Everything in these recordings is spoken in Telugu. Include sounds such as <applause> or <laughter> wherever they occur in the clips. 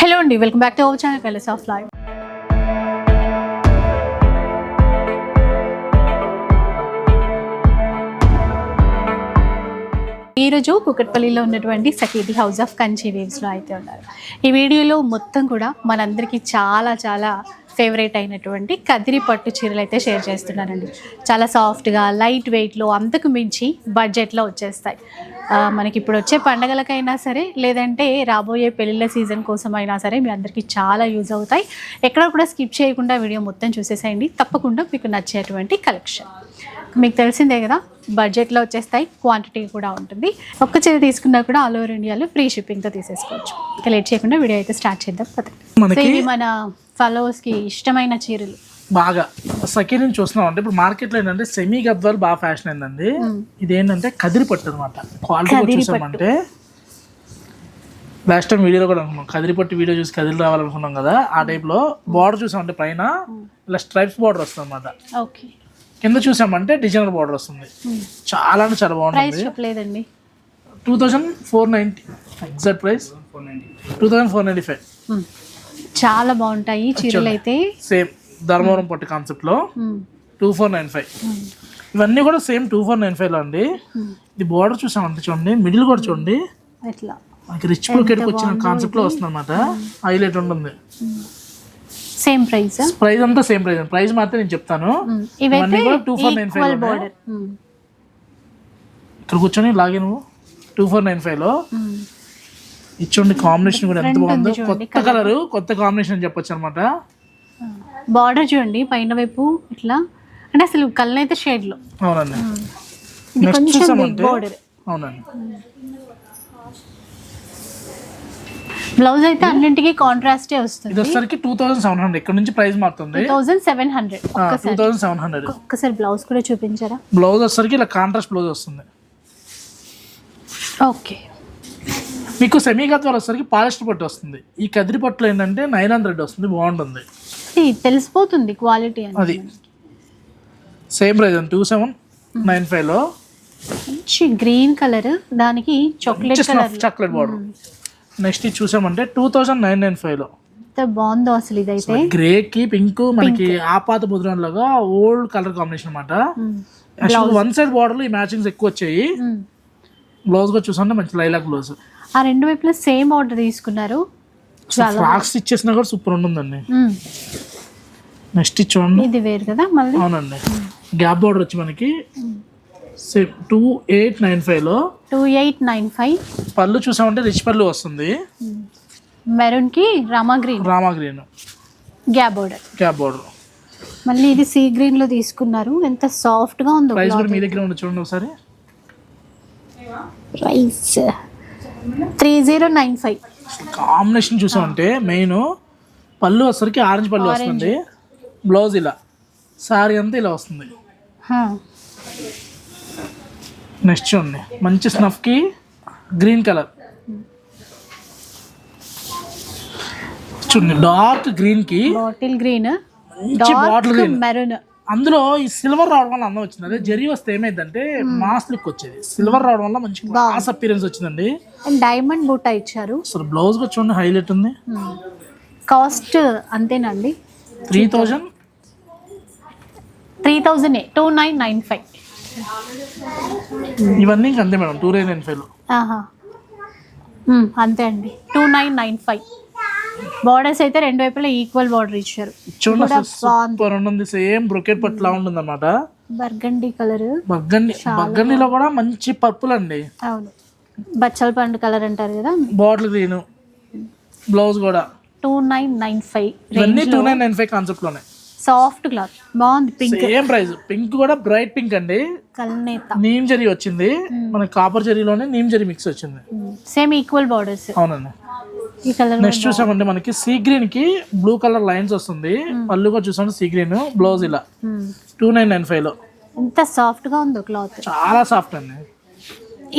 హలో అండి welcome back to our channel colours of life ఈరోజు కుకట్పల్లిలో ఉన్నటువంటి సఖీది హౌస్ ఆఫ్ కంచి వేవ్స్లో అయితే ఉన్నారు. ఈ వీడియోలో మొత్తం కూడా మనందరికీ చాలా చాలా ఫేవరెట్ అయినటువంటి కదిరి పట్టు చీరలు అయితే షేర్ చేస్తున్నానండి. చాలా సాఫ్ట్గా లైట్ వెయిట్లో అంతకు మించి బడ్జెట్లో వచ్చేస్తాయి. మనకి ఇప్పుడు వచ్చే పండగలకైనా సరే లేదంటే రాబోయే పెళ్ళిళ్ళ సీజన్ కోసం అయినా సరే మీ అందరికీ చాలా యూజ్ అవుతాయి. ఎక్కడ కూడా స్కిప్ చేయకుండా వీడియో మొత్తం చూసేసేయండి. తప్పకుండా మీకు నచ్చేటువంటి కలెక్షన్ మీకు తెలిసిందే కదా బడ్జెట్లో వచ్చేస్తాయి క్వాంటిటీ కూడా ఉంటుంది. ఒక్క చీర తీసుకున్నా కూడా ఆల్ ఓవర్ ఇండియాలో ఫ్రీ షిప్పింగ్తో తీసేసుకోవచ్చు. ఇక లేట్ చేయకుండా వీడియో అయితే స్టార్ట్ చేద్దాం పదండి ఇవి మన ఫాలోవర్స్కి ఇష్టమైన చీరలు. బాగా సెకండ్ నుంచి చూస్తున్నాం అంటే ఇప్పుడు మార్కెట్లో ఏంటంటే సెమీ గద్వాలు బాగా ఫ్యాషన్ అయిందండి. ఇది ఏంటంటే కదిరి పట్టు అనమాట క్వాలిటీ చూసామంటే లాస్ట్ టైం వీడియోలో కూడా అనుకున్నాం. కదిరి పట్టు వీడియో చూసి కదిరి రావాలనుకున్నాం కదా ఆ టైప్లో బార్డర్ చూసామంటే పైన ఇలా స్ట్రైప్స్ బార్డర్ వస్తుంది అనమాట ఓకే కింద చూసామంటే డిజైనర్ బార్డర్ వస్తుంది. చాలా అంటే చాలా బాగుంటుంది. చెప్పలేదండి. Two thousand four ninety exact price two thousand four ninety five. చాలా బాగుంటాయి చీరలు అయితే సేమ్ ధర్మవరం పట్టు కాన్సెప్ట్లో. టూ ఫోర్ నైన్ ఫైవ్ ఇవన్నీ కూడా సేమ్ టూ ఫోర్ నైన్ ఫైవ్లో అండి. ఇది బార్డర్ చూసామంటే చూడండి. మిడిల్ కూడా చూడండి. మనకి రిచ్ బ్రోకెట్ వచ్చిన కాన్సెప్ట్లో వస్తుంది అనమాట హైలైట్ ఉంటుంది. సేమ్ ప్రైస్ ప్రైస్ అంతా సేమ్ ప్రైస్ ప్రైస్ మాత్రం నేను చెప్తాను. ఇవన్నీ కూడా two four nine five border ఇక్కడ కూర్చొని లాగే నువ్వు. టూ ఫోర్ నైన్ ఫైవ్లో. ఇచ్చోండి కాంబినేషన్ కూడా ఎంత బాగుందో. కొత్త కలర్ కొత్త కాంబినేషన్ అని చెప్పొచ్చు అనమాట బార్డర్ చూడండి పైన వైపు ఇట్లా. అంటే అసలు కలర్ అయితే షేడ్లో. అవునండి. నెక్స్ట్ చూసామంటే అవునండి. బ్లౌజ్ అయితే అన్నింటికి కాంట్రాస్టే వస్తుంది. ఇది వచ్చేసరికి టూ థౌసండ్ సెవెన్ హండ్రెడ్ ఇక్కడ నుంచి ప్రైస్ మారుతుంది. థౌజండ్ సెవెన్ హండ్రెడ్ టూ ఒక్కసారి. థౌసండ్ సెవెన్ హండ్రెడ్ ఒక్కసారి బ్లౌజ్ కూడా చూపించారా? బ్లౌజ్ వచ్చేసరికి ఇలా కాంట్రాస్ట్ బ్లౌజ్ వస్తుంది. ఓకే. మీకు సెమీ గద్వాలు వచ్చేసరికి పాలిస్టర్ పట్టు వస్తుంది. ఈ కదిరి పట్టులో ఏంటంటే నైన్ హండ్రెడ్ వస్తుంది. బాగుంటుంది. తెలిసిపోతుంది క్వాలిటీ అది. సేమ్ ప్రైస్ అండి. టూ సెవెన్ నైన్ ఫైవ్లో మంచి గ్రీన్ కలర్ దానికి chocolate colour chocolate border next ఇది చూసామంటే టూ థౌసండ్ నైన్ నైన్ ఫైవ్లో ఎంత బాగుందో అసలు ఇదైతే. గ్రేకి పింక్ మనకి ఆపాత బుధురం లాగా ఓల్డ్ కలర్ కాంబినేషన్ అనమాట యాక్చువల్ వన్ సైడ్ బార్డర్లో ఈ మ్యాచింగ్స్ ఎక్కువ వచ్చాయి. బ్లౌజ్ కూడా చూసామంటే మంచి లైలాక్ బ్లౌజ్. ఆ రెండు వైపులా సేమ్ ఆర్డర్ తీసుకున్నారు. ఫ్రాక్స్ ఇచ్చేసినా కూడా సూపర్ ఉంటుందండి. నెక్స్ట్ చూడండి. ఇది వేరు కదా మళ్ళీ? అవునండి. గ్యాప్ బార్డర్ వచ్చి మనకి టూ ఎయిట్ నైన్ ఫైవ్లో టూ ఎయిట్ నైన్ ఫైవ్ పళ్ళు చూసామంటే రిచ్ పళ్ళు వస్తుంది. మెరూన్కి Rama green. Rama green. Gap border. Gap border. మళ్ళీ ఇది సీ గ్రీన్లో తీసుకున్నారు. ఎంత సాఫ్ట్గా ఉందో ప్రైస్ కూడా మీ దగ్గర ఉంది చూడండి ఒకసారి. Price. Three zero nine five combination చూసామంటే మెయిన్ పళ్ళు వచ్చరికి ఆరెంజ్ పళ్ళు వస్తుంది. బ్లౌజ్ ఇలా. సారీ అంతా ఇలా వస్తుంది. నెక్స్ట్ చూడండి. మంచి స్నఫ్కి గ్రీన్ కలర్. చూడండి డార్క్ గ్రీన్కి బాటిల్ గ్రీన్ మంచి బాటిల్ గ్రీన్. మెరూన్. అందులో ఈ సిల్వర్ రావడం వల్ల అందం వచ్చింది. అదే జరీ వస్తే ఏమైందంటే మాస్ లుక్ వచ్చేది. సిల్వర్ రావడం వల్ల మంచి మాస్ అపీరెన్స్ వచ్చిందండి. అండ్ డైమండ్ బూటా ఇచ్చారు. అసలు బ్లౌజ్ చూడండి హైలైట్ ఉంది. కాస్ట్ అంతేనండి. Three thousand. Three thousand two nine nine five. ఇవన్నీ ఇంక అంతే madam two nine nine five ఆహా. మ్మ్, అంతే అండి. Two nine nine five borders అయితే రెండు వైపులా ఈక్వల్ బార్డర్ ఇచ్చారు. చూడండి కూడా అసలు సూపర్ ఉంటుంది సేమ్ బ్రొకెట్ పట్లా ఉంటుంది అనమాట బర్గండి కలర్ బగ్గన్ని బగ్గన్నిలో కూడా మంచి పర్పుల్ అండి. అవును. బచ్చల పండు కలర్ అంటారు కదా? బాటిల్ గ్రీన్ బ్లౌజ్ కూడా. టూ నైన్ నైన్ ఫైవ్ ఇవన్నీ two nine nine five కాన్సెప్ట్లోనే. Soft cloth. బాగుంది పింక్. Same price. పింక్ కూడా బ్రైట్ పింక్ అండి. కల్నేత. నీమ్ జరీ వచ్చింది. మన కాపర్ జరీలోనే నీమ్ జరీ మిక్స్ వచ్చింది. Same equal borders. అవునండి. ఈ కలర్ నెక్స్ట్ చూసామంటే మనకి సీ గ్రీన్కి బ్లూ కలర్ లైన్స్ వస్తుంది. పళ్ళు కూడా చూసామంటే సీ గ్రీన్ బ్లౌజ్ ఇలా. టూ నైన్ నైన్ ఫైవ్లో. ఎంత సాఫ్ట్గా ఉందో క్లాత్. చాలా సాఫ్ట్ అండి.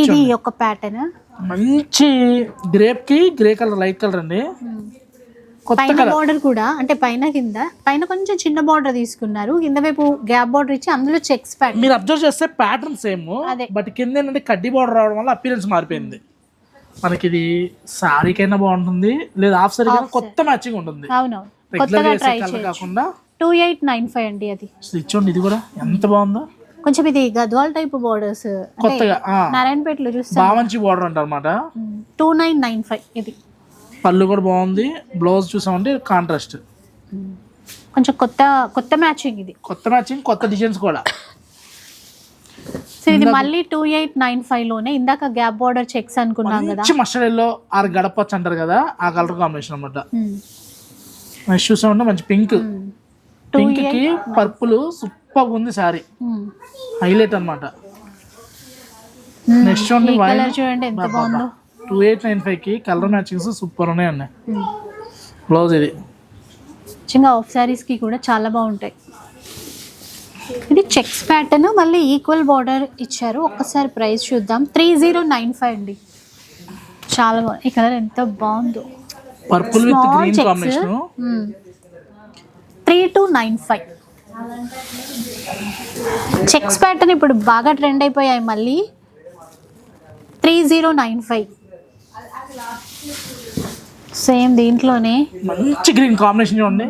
ఇది ఒక ప్యాటర్న్ మంచి గ్రేప్కి గ్రే కలర్ లైట్ కలర్ అండి. పైన బార్డర్ కూడా అంటే పైన కింద పైన కొంచెం చిన్న బార్డర్ తీసుకున్నారు. కింద వైపు గ్యాప్ బార్డర్ ఇచ్చి అందులో చెక్స్ ప్యాటర్న్ మీరు అబ్జర్వ్ చేస్తే ప్యాటర్న్ సేమ్ అదే. బట్ కింద ఏంటంటే కడ్డీ బార్డర్ రావడం వల్ల అపీరెన్స్ మారిపోయింది. మనకి ఇది సారీకైనా బాగుంటుంది లేదా హాఫ్ సారీ కొత్త మ్యాచింగ్ ఉంటుంది. అవునవును కాకుండా. టూ ఎయిట్ నైన్ ఫైవ్ అండి అది. ఇచ్చోండి ఇది కూడా. ఎంత బాగుందో. కొంచెం ఇది గద్వాల్ టైప్ బోర్డర్స్ కొత్తగా నారాయణపేటలో చూస్తాం బావంచి బార్డర్ అంటారు అనమాట టూ నైన్ నైన్ ఫైవ్ ఇది. పళ్ళు కూడా బాగుంది. బ్లౌజ్ చూసామంటే కాంట్రాస్ట్ కొంచెం కొత్త కొత్త మ్యాచింగ్ ఇది. కొత్త మ్యాచింగ్ కొత్త డిజైన్స్ కూడా. సో ఇది మళ్ళీ టూ ఎయిట్ నైన్ ఫైవ్లోనే ఇందాక గ్యాప్ బార్డర్ చెక్స్ అనుకున్నాం కదా. మంచి మస్టర్డ్ ఎల్లో ఆరు గడపచ్చు అంటారు కదా ఆ కలర్ కాంబినేషన్ అనమాట చూసామంటే మంచి పింక్ పింక్కి పర్పుల్ సూపర్ ఉంది సారీ హైలైట్ అన్నమాట. నెక్స్ట్ చూడండి ఎంత బాగుందో. టూ ఎయిట్ నైన్ ఫైవ్కి కలర్ మ్యాచింగ్స్ సూపర్ ఉన్నాయి అన్న బ్లౌజ్ ఇది. చిన్న ఆఫ్ సారీస్కి కూడా చాలా బాగుంటాయి. ఇది చెక్స్ ప్యాటర్న్ మళ్ళీ ఈక్వల్ బార్డర్ ఇచ్చారు. ఒక్కసారి ప్రైస్ చూద్దాం. త్రీ జీరో నైన్ ఫైవ్ అండి. చాలా బాగుంది. ఈ కలర్ ఎంత బాగుందో. Purple with green. Combination three two nine five checks pattern ఇప్పుడు బాగా ట్రెండ్ అయిపోయాయి మళ్ళీ. Three zero nine five same దీంట్లోనే. మంచి గ్రీన్ కాంబినేషన్ చూడండి.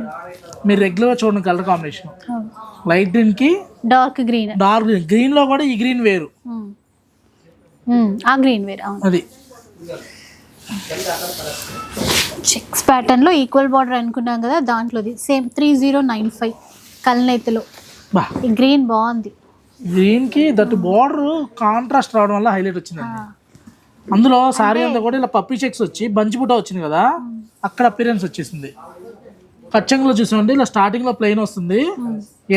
మీరు రెగ్యులర్ చూడండి కలర్ కాంబినేషన్ లైట్ గ్రీన్కి డార్క్ గ్రీన్ డార్క్ గ్రీన్ గ్రీన్లో కూడా ఈ గ్రీన్ వేరు. ఆ గ్రీన్ వేర్ అది. చెక్స్ ప్యాటర్న్లో ఈక్వల్ బార్డర్ అనుకున్నాం కదా దాంట్లోది. Same three zero nine five కల్నేతిలో. బా. ఈ గ్రీన్ బాగుంది. గ్రీన్కి దట్ బార్డర్ కాంట్రాస్ట్ రావడం వల్ల హైలైట్ వచ్చిందండి. అందులో సారీ అంతా కూడా ఇలా పప్పి చెక్స్ వచ్చి బంచి బుట్ట వచ్చింది కదా అక్కడ అపిరెన్స్ వచ్చేసింది. కచ్చంగులో చూసామంటే ఇలా స్టార్టింగ్లో ప్లెయిన్ వస్తుంది.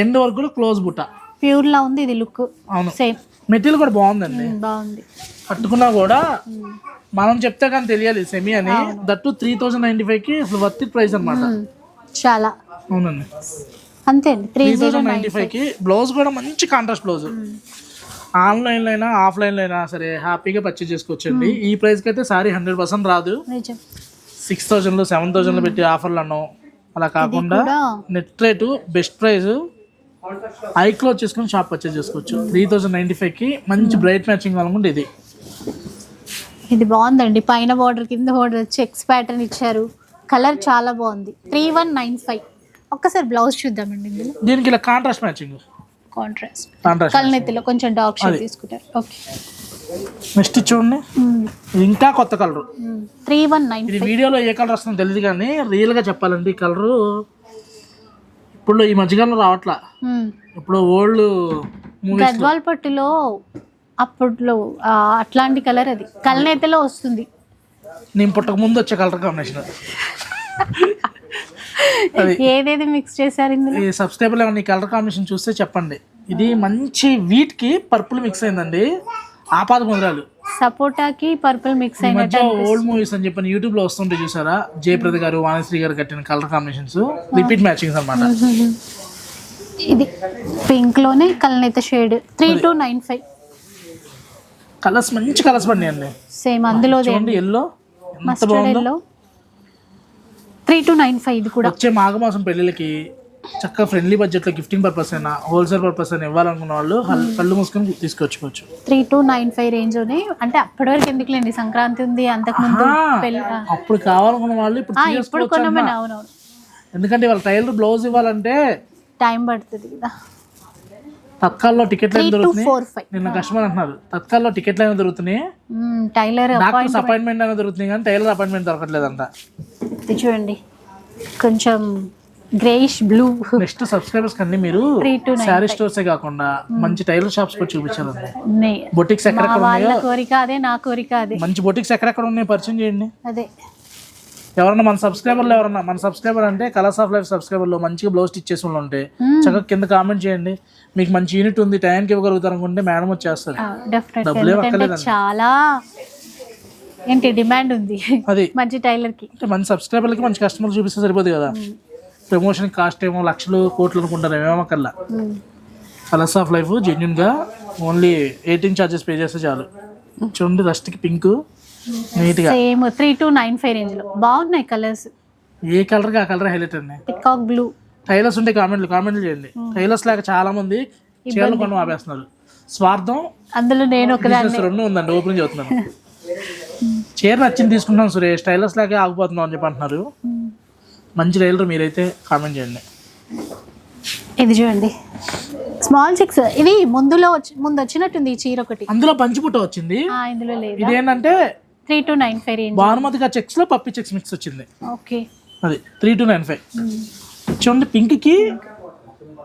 ఎండ్ వరకు కూడా క్లోజ్ బుట్ట ప్యూర్ లా ఉంది ఇది లుక్ అవును. సేమ్ మెటీరియల్ కూడా బాగుందండి. బాగుంది. కట్టుకున్నా కూడా మనం చెప్తే కానీ తెలియాలి సెమీ అని. దట్టు త్రీ థౌసండ్ నైన్టీ ఫైవ్కి అసలు వర్త్ ప్రైస్ అనమాట. చాలా. అవునండి. అంతే త్రీ థౌసండ్ నైన్ నైన్టీ ఫైవ్కి బ్లౌజ్ కూడా మంచి కాంట్రాస్ట్ బ్లౌజ్ ఆన్లైన్ అయినా ఆఫ్లైన్ అయినా సరే హ్యాపీగా పర్చేజ్ చేసుకోవచ్చండి. ఈ ప్రైస్కి అయితే సారీ హండ్రెడ్ పర్సెంట్ రాదు. సిక్స్ థౌసండ్లో సెవెన్ థౌసండ్లో పెట్టి ఆఫర్లు అన్నాం అలా కాకుండా కూడా net rate best price eye close చేసుకుని షాప్ పర్చేజ్ చేసుకోవచ్చు. త్రీ థౌసండ్ నైన్టీ ఫైవ్కి మంచి బ్రైట్ మ్యాచింగ్ అనుకుంటే ఇది. ఇది బాగుందండి. పైన బార్డర్ కింద బార్డర్ చెక్స్ ప్యాటర్న్ ఇచ్చారు. కలర్ చాలా బాగుంది. త్రీ వన్ నైన్ ఫైవ్ ఒక్కసారి బ్లౌజ్ చూద్దామండి దీనికి ఇలా కాంట్రాస్ట్ మ్యాచింగ్ కాంట్రాస్ట్ కల్నెత్తిలో కొంచెం డార్క్ షేడ్ తీసుకుంటారు. ఓకే నెక్స్ట్ చూడండి. ఇంకా కొత్త కలర్ త్రీ వన్ నైన్ ఇది వీడియోలో ఏ కలర్ వస్తుందో తెలియదు కానీ రియల్గా చెప్పాలంటే ఈ కలరు ఇప్పుడు ఈ మధ్యకాలంలో రావట్లా. ఇప్పుడు ఓల్డ్ గద్వాల్ పట్టులో అప్పట్లో అట్లాంటి కలర్ అది. కల్నేతలో వస్తుంది. నేను పుట్టక ముందు వచ్చే కలర్ కాంబినేషన్ <laughs> <laughs> ఏదేది మిక్స్ చేశారు ఇందులో? ఈ సబ్స్క్రైబర్ ఏమన్నా కలర్ కాంబినేషన్ చూస్తే చెప్పండి. ఇది మంచి వీట్కి పర్పుల్ మిక్స్ అయిందండి. ఆపాద ముద్రాలు. సపోటాకి పర్పుల్ మిక్స్ అయినట్టు ఓల్డ్ మూవీస్ అని చెప్పి యూట్యూబ్లో వస్తుంటే చూసారా? జయప్రద గారు వాణిశ్రీ గారు కట్టిన కలర్ కాంబినేషన్స్ రిపీట్ మ్యాచింగ్స్ అన్నమాట. <laughs> ఇది పింక్లోనే కల్నేత shade three two nine five colours మంచి కలర్స్ పడినాయండి. సేమ్ అందులోదే చూడండి yellow mustard yellow three two nine five ఇది కూడా. వచ్చే మాఘమాసం పెళ్ళిళ్ళకి చక్కగా ఫ్రెండ్లీ బడ్జెట్లో గిఫ్టింగ్ పర్పస్ అయినా హోల్సేల్ పర్పస్ అయినా ఇవ్వాలనుకున్న వాళ్ళు హల్- కళ్ళు మూసుకొని తీసుకొచ్చుకోవచ్చు. Three two nine five range అంటే అప్పటి వరకు ఎందుకులేండి సంక్రాంతి ఉంది అంతకు ముందు. అప్పుడు కావాలనుకున్న వాళ్ళు ఇప్పుడు కొనమని. అవునవును. ఎందుకంటే వాళ్ళ టైలర్ బ్లౌజ్ ఇవ్వాలంటే టైం పడుతుంది కదా. తత్కాల్లో టికెట్లు టూ దొరుకుతున్నాయి? నిన్న కస్టమర్ అంటున్నారు తత్కాల్లో టికెట్లు ఏమి దొరుకుతున్నాయి? టైలర్ డాక్టర్స్ అపాయింట్మెంట్ అయినా దొరుకుతున్నాయి కానీ టైలర్ అపాయింట్మెంట్ దొరకట్లేదంట. ఇది చూడండి. కొంచెం గ్రేయిష్ బ్లూ నెక్స్ట్ సబ్స్క్రైబర్స్ కండి మీరు. శారీ స్టోర్సే కాకుండా మంచి టైలర్ షాప్స్ కూడా చూపించాలండి బొటిక్స్ ఎక్కడెక్కడ వాళ్ళ ఉన్నాయో? కోరిక అదే నా కోరిక అదే. మంచి బొటిక్స్ ఎక్కడెక్కడ ఉన్నాయో? పరిచయం చేయండి. అదే. ఎవరన్నా మన సబ్స్క్రైబర్లు ఎవరన్నా మన సబ్స్క్రైబర్ అంటే కలర్స్ ఆఫ్ లైఫ్ సబ్స్క్రైబర్లో మంచిగా బ్లౌజ్ స్టిచ్ చేసి వాళ్ళు ఉంటే చక్కగా కింద కామెంట్ చేయండి. మీకు మంచి యూనిట్ ఉంది టైంకి ఇవ్వగలుగుతారు అనుకుంటే మేడం వచ్చేస్తారు. డబ్బులు. చాలా ఏంటి డిమాండ్ ఉంది. అది. మంచి టైలర్కి అంటే మంచి సబ్స్క్రైబర్లకి మంచి కస్టమర్లు చూపిస్తే సరిపోతుంది కదా. ప్రమోషన్ కాస్ట్ ఏమో లక్షలు కోట్లు అనుకుంటారు ఏమేమో కల్లా. కలర్స్ ఆఫ్ లైఫ్ జెన్యున్గా ఓన్లీ ఎయిటీన్ ఛార్జెస్ పే చేస్తే చాలు. చూడండి రస్ట్కి పింక్ నీట్గా same three two nine five రేంజ్లో. బాగున్నాయి కలర్స్ ఏ కలర్కి ఆ కలర్ హైలైట్ అండి? పికాక్ బ్లూ టైలర్స్ ఉంటే కామెంట్లు కామెంట్లు చేయండి. టైలర్స్ లాగా చాలా మంది చీరలు కొనడం ఆపేస్తున్నారు. స్వార్థం అందులో నేను బిజినెస్ రెండు ఉందండి ఓపెన్ చదువుతున్నాను <laughs> చీర నచ్చింది తీసుకుంటాం సురేష్. టైలర్స్ లాగే ఆగిపోతున్నాం అని చెప్పి అంటున్నారు. మంచి టైలర్ మీరైతే కామెంట్ చేయండి. ఇది చూడండి. స్మాల్ సిక్స్ ఇది ముందులో ముందు వచ్చినట్టుంది ఈ చీర ఒకటి. అందులో పంచిపుట్ట వచ్చింది. ఆ, ఇందులో లేదా? ఇదేంటంటే three two nine five range భానుమతిగా చెక్స్లో పప్పి చెక్స్ మిక్స్ వచ్చింది. ఓకే. అది త్రీ టు నైన్ ఫైవ్ చూడండి పింక్కి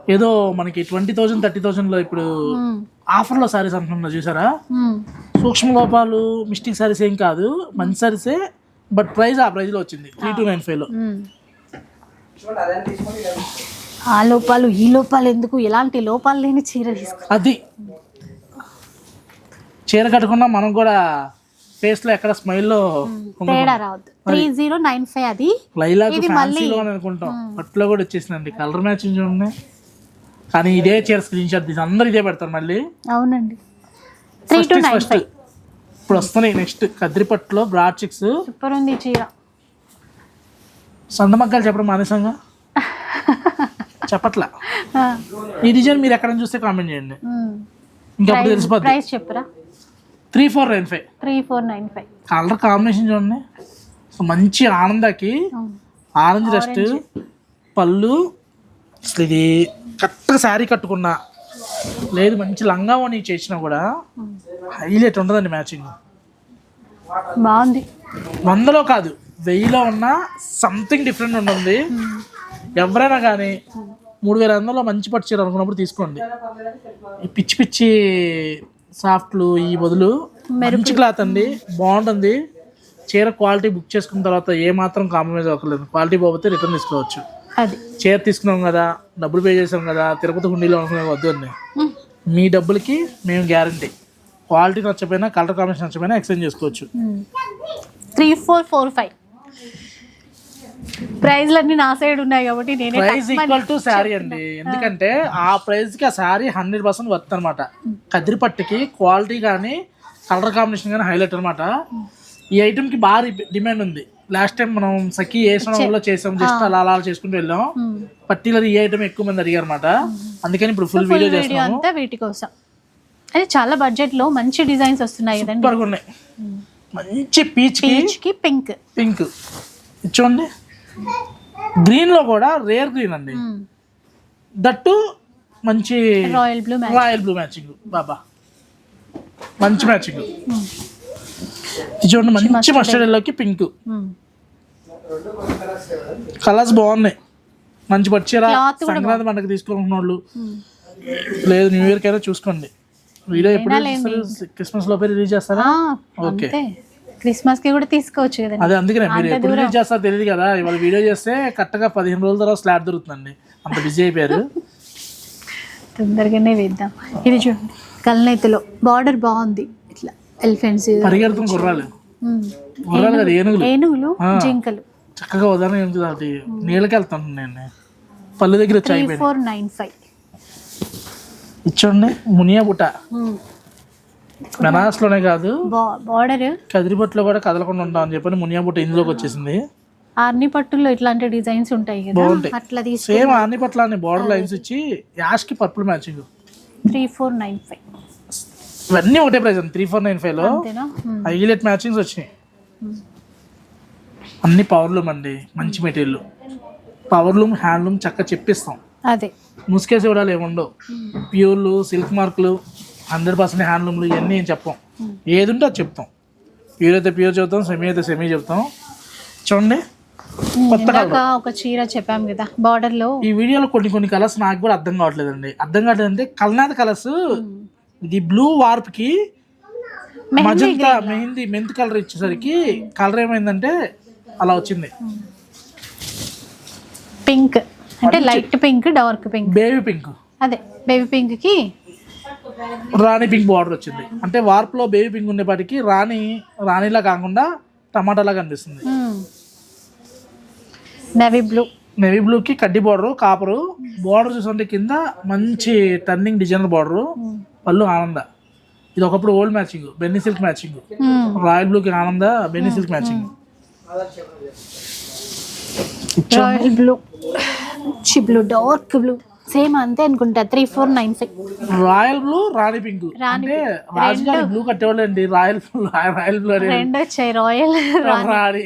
ఏదో మనకి ట్వంటీ థౌజండ్ థర్టీ థౌజండ్లో ఇప్పుడు ఆఫర్లో సారీస్ అంటున్నా చూసారా? సూక్ష్మ లోపాలు మిస్టేక్ సారీస్ ఏం కాదు మంచి సారీసే బట్ ప్రైస్ ఆ ప్రైస్లో వచ్చింది. త్రీ టు నైన్ ఫైవ్లో. ఆ లోపాలు ఈ లోపాలు ఎందుకు? ఎలాంటి లోపాలు లేని చీర తీసుకో అది. చీర కట్టుకున్నా మనం కూడా ఫేస్లో ఎక్కడ స్మైల్లో తేడా రావద్దు. త్రీ జీరో నైన్ ఫైవ్ అది. లైలాక్ ఇది మళ్ళీ- ఫ్యాన్సీలో అనుకుంటాం. పట్టులో కూడా వచ్చేసిందండి కలర్ మ్యాచింగ్ చూడండి. కానీ ఇదే చీర స్క్రీన్ షాట్ తీసి అందరు ఇదే పెడతారు మళ్ళీ. అవునండి. త్రీ టు నైన్ ఫైవ్ ఇప్పుడు వస్తున్నాయి నెక్స్ట్ కద్రిపట్టులో బ్రాడ్ చిక్స్ సూపర్ ఉంది చీర. సందమగ్గాలు చెప్పడం మానేసంగా? <laughs> చెప్పట్లా? ఈ డిజైన్ మీరు ఎక్కడ చూస్తే కామెంట్ చేయండి. ఇంకా అప్పుడు ప్రైస్ చెప్పరా. Three four nine five three four nine five colour combination చూడండి. సో మంచి ఆనందకి ఆరెంజ్ రెస్ట్ పళ్ళు అసలు ఇది కరెక్ట్గా శారీ కట్టుకున్నా. లేదు మంచి లంగా ఓని చేసినా కూడా హైలైట్ ఉంటుందండి మ్యాచింగ్. బాగుంది. వందలో కాదు వెయ్యిలో ఉన్న సంథింగ్ డిఫరెంట్ ఉంటుంది. ఎవరైనా కానీ మూడు వేల వందలో మంచి పట్టు చీర అనుకున్నప్పుడు తీసుకోండి. ఈ పిచ్చి పిచ్చి సాఫ్ట్లు ఈ బదులు మంచి క్లాత్ అండి బాగుంటుంది. చీర క్వాలిటీ బుక్ చేసుకున్న తర్వాత ఏ మాత్రం కాంప్రమైజ్ అవ్వలేదు క్వాలిటీ పోతే రిటర్న్ తీసుకోవచ్చు. అది. చీర తీసుకున్నాం కదా డబ్బులు పే చేసాం కదా తిరుపతి హుండీలో అనుకునే వద్దు అండి మ్మ్. మీ డబ్బులకి మేము గ్యారంటీ క్వాలిటీ నచ్చపోయినా కలర్ కాంబినేషన్ నచ్చపోయినా ఎక్స్చేంజ్ చేసుకోవచ్చు. త్రీ ఫోర్ ఫోర్ ఫైవ్ ప్రైజ్లు అన్ని నా సైడ్ ఉన్నాయి కాబట్టి నేనే ప్రైస్ తక్కువ ఈక్వల్ టు శారీ అండి. ఎందుకంటే ఆ ప్రైస్కి ఆ శారీ హండ్రెడ్ పర్సెంట్ వర్త్ అనమాట కదిరి పట్టుకి క్వాలిటీ కానీ కలర్ కాంబినేషన్ కానీ హైలైట్ అనమాట ఈ ఐటమ్కి భారీ డిమాండ్ ఉంది. లాస్ట్ టైం మనం సఖీ ఏ వల్ల చేసాం జస్ట్ అలా అలా చేసుకుంటూ వెళ్ళాం. పర్టికులర్ ఈ ఐటమ్ ఎక్కువ మంది అడిగారు అనమాట అందుకని ఇప్పుడు ఫుల్ వీడియో చేస్తున్నాము. అంతా వీటి కోసం అది చాలా బడ్జెట్లో మంచి డిజైన్స్ వస్తున్నాయి ఉన్నాయి. మంచి పీచ్కి పీచ్కి పింక్ పింక్ చూడండి గ్రీన్లో కూడా రేర్ గ్రీన్ అండి. దట్టు మంచి royal blue royal blue matching బాబా. మంచి మ్యాచింగ్ ఇది చూడండి మంచి మస్టర్డ్ ఎల్లోకి పింక్. కలర్స్ బాగున్నాయి. మంచి పచ్చిర సంక్రాంతి పండుగ తీసుకున్న వాళ్ళు లేదు న్యూ ఇయర్ కైనా చూసుకోండి. వీడియో ఎప్పుడు క్రిస్మస్ లోపే రిలీజ్ చేస్తారా? ఓకే. క్రిస్మస్కి కూడా తీసుకోవచ్చు కదండి. అదే అందుకనే మీరు ఎప్పుడు రిలీజ్ చేస్తారో తెలియదు కదా. ఇవాళ వీడియో చేస్తే కరెక్ట్గా పదిహేను రోజుల తర్వాత స్లాట్ దొరుకుతుందండి. అంత బిజీ అయిపోయారు. తొందరగానే వేద్దాం. ఇది చూడండి కల్నేతలో బార్డర్ బాగుంది. ఎలిఫెంట్స్ పరిగెడుతున్న గుర్రాలు. గుర్రాలు కదా ఏనుగులు. ఏనుగులు. జింకలు. చక్కగా ఉదాహరణ ఏంటి అది? నీళ్ళకి వెళ్తాను నేను. పళ్ళు దగ్గర వచ్చి త్రీ అయిపోయింది ఫోర్ నైన్ ఫైవ్. ఇచ్చోండి మునియా బుట్ట. బెనారస్లోనే కాదు. బార్డర్. కదిరిపట్లో కూడా కదలకుండా ఉంటాం అని చెప్పని మునియా బుట్ట ఇందులోకి వచ్చేసింది. ఆర్ని పట్టుల్లో ఇట్లాంటి డిజైన్స్ ఉంటాయి కదా. అట్లా సేమ్ అన్ని పట్ల బార్డర్ లైన్స్ ఇచ్చి Yaskhi purple matching three four nine five. ఇవన్నీ ఒకటే ప్రైస్ అండి త్రీ ఫోర్ నైన్ అంతేనా? మ్మ్. హైలైట్ మ్యాచింగ్స్ వచ్చినాయి. అన్ని పవర్లూమ్ అండి. మంచి మెటీరియల్. పవర్లూమ్ హ్యాండ్లూమ్ చక్కగా చెప్పిస్తాం. అదే. ముసుకేసి ఇవ్వడాలు ఏముండవు ప్యూర్లు సిల్క్ మార్కులు హండ్రెడ్ పర్సెంట్ హ్యాండ్లూమ్లు ఇవన్నీ ఏం చెప్పం. ఏది ఉంటే అది చెప్తాం. ప్యూర్ అయితే ప్యూర్ చెప్తాం సెమీ అయితే సెమీ చెప్తాం. చూడండి. ఇందాక ఒక చీర చెప్పాం కదా బార్డర్లో. ఈ వీడియోలో కొన్ని కొన్ని కలర్స్ నాకు కూడా అర్థం కావట్లేదండి. అర్థం కావట్లేదు అంటే కల్నాథ్ కలర్స్ ఇది బ్లూ వార్ప్కి మజంతా మెహందీ మెంత్ కలర్ ఇచ్చేసరికి కలర్ ఏమైందంటే అలా వచ్చింది. పింక్. అంటే light pink dark pink. Baby pink. అదే బేబీ పింక్కి రాణి పింక్ బార్డర్ వచ్చింది. అంటే వార్ప్లో బేబీ పింక్ ఉండేపాటికి రాణి రాణిలా కాకుండా టమాటాలా కనిపిస్తుంది. నవీ బ్లూ నేవీ బ్లూకి కడ్డీ బార్డర్ కాపరు. బార్డర్ చూస్తుంటే కింద మంచి టర్నింగ్ డిజైనర్ బార్డర్. పళ్ళు ఆనంద. ఇది ఒకప్పుడు old matching Binny silk matching. Royal బ్లూకి ఆనంద Binny silk matching. Royal blue మంచి బ్లూ డార్క్ బ్లూ సేమ్ అంతే అనుకుంటా three four nine five royal blue rani pink. అంటే రాజుగారి బ్లూ కట్టేవాళ్ళండి రాయల్ బ్లూ రాయల్ బ్లూ రెండు వచ్చాయి రాయల్ రాణి.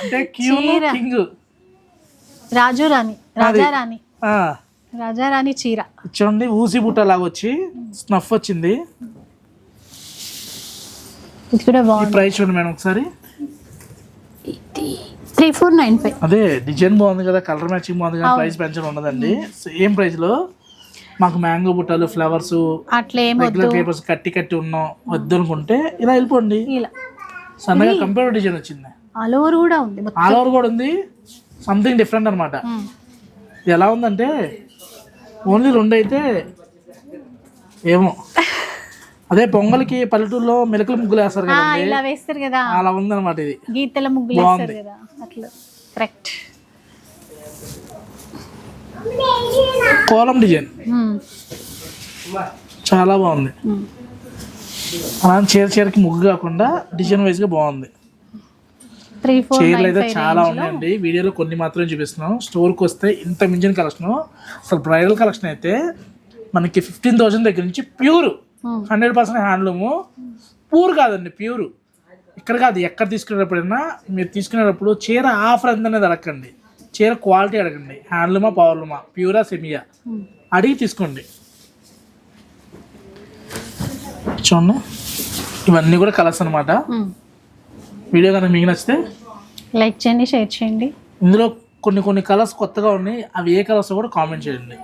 అంటే. కింగ్. రాజు రాణి రాజా రాణి ఆ, రాజా రాణి చీర. చూడండి ఊసి బుట్ట లాగా వచ్చి స్నఫ్ వచ్చింది. ఇది కూడా ఈ బాగుంది. ప్రైస్ చూడండి మేడం ఒకసారి. త్రీ ఫోర్ నైన్ ఫైవ్ అదే డిజైన్ బాగుంది కదా కలర్ మ్యాచింగ్ బాగుంది కానీ ప్రైస్ పెంచడం ఉండదండి. సేమ్ ప్రైస్లో మాకు మ్యాంగో బుట్టలు ఫ్లవర్స్ అట్లా ఏం వద్దు. రెగ్యులర్ పేపర్స్ కట్టి కట్టి ఉన్నాం. వద్దు అనుకుంటే ఇలా వెళ్ళిపోండి. ఇలా. సన్నగా కంప్యూటర్ డిజైన్ వచ్చింది. ఆల్ ఓవర్ కూడా ఉంది ఆల్ ఓవర్ కూడా ఉంది. సంథింగ్ డిఫరెంట్ అనమాట ఎలా ఉందంటే ఓన్లీ రెండు అయితే ఏమో. అదే పొంగల్కి పల్లెటూరులో మెలకలు ముగ్గులు వేస్తారు ఆ, కదండి. ఇలా వేస్తారు కదా. అలా ఉందన్నమాట ఇది. గీతల ముగ్గులు వేస్తారు కదా. అట్లా. Correct kolam design. చాలా బాగుంది. అలా చీర చీరకి ముగ్గు కాకుండా డిజైన్ వైజ్గా బాగుంది. చీరలు అయితే చాలా ఉన్నాయండి. వీడియోలో కొన్ని మాత్రమే చూపిస్తున్నాం. స్టోర్కి వస్తే ఇంత మించిన కలెక్షన్. అసలు బ్రైడల్ కలెక్షన్ అయితే మనకి ఫిఫ్టీన్ థౌసండ్ దగ్గర నుంచి pure hundred percent handloom. Poor కాదండి ప్యూర్. ఇక్కడ కాదు ఎక్కడ తీసుకునేటప్పుడైనా మీరు తీసుకునేటప్పుడు చీర ఆఫర్ ఎంత అనేది అడగండి. చీర క్వాలిటీ అడగండి. హ్యాండ్లూమా పవర్లూమా? ప్యూరా సెమియా? అడిగి తీసుకోండి. చూడండి. ఇవన్నీ కూడా కలర్స్ అనమాట వీడియో కనుక మీకు నచ్చితే లైక్ చేయండి షేర్ చేయండి. ఇందులో కొన్ని కొన్ని కలర్స్ కొత్తగా ఉన్నాయి. అవి ఏ కలర్స్ కూడా కామెంట్ చేయండి.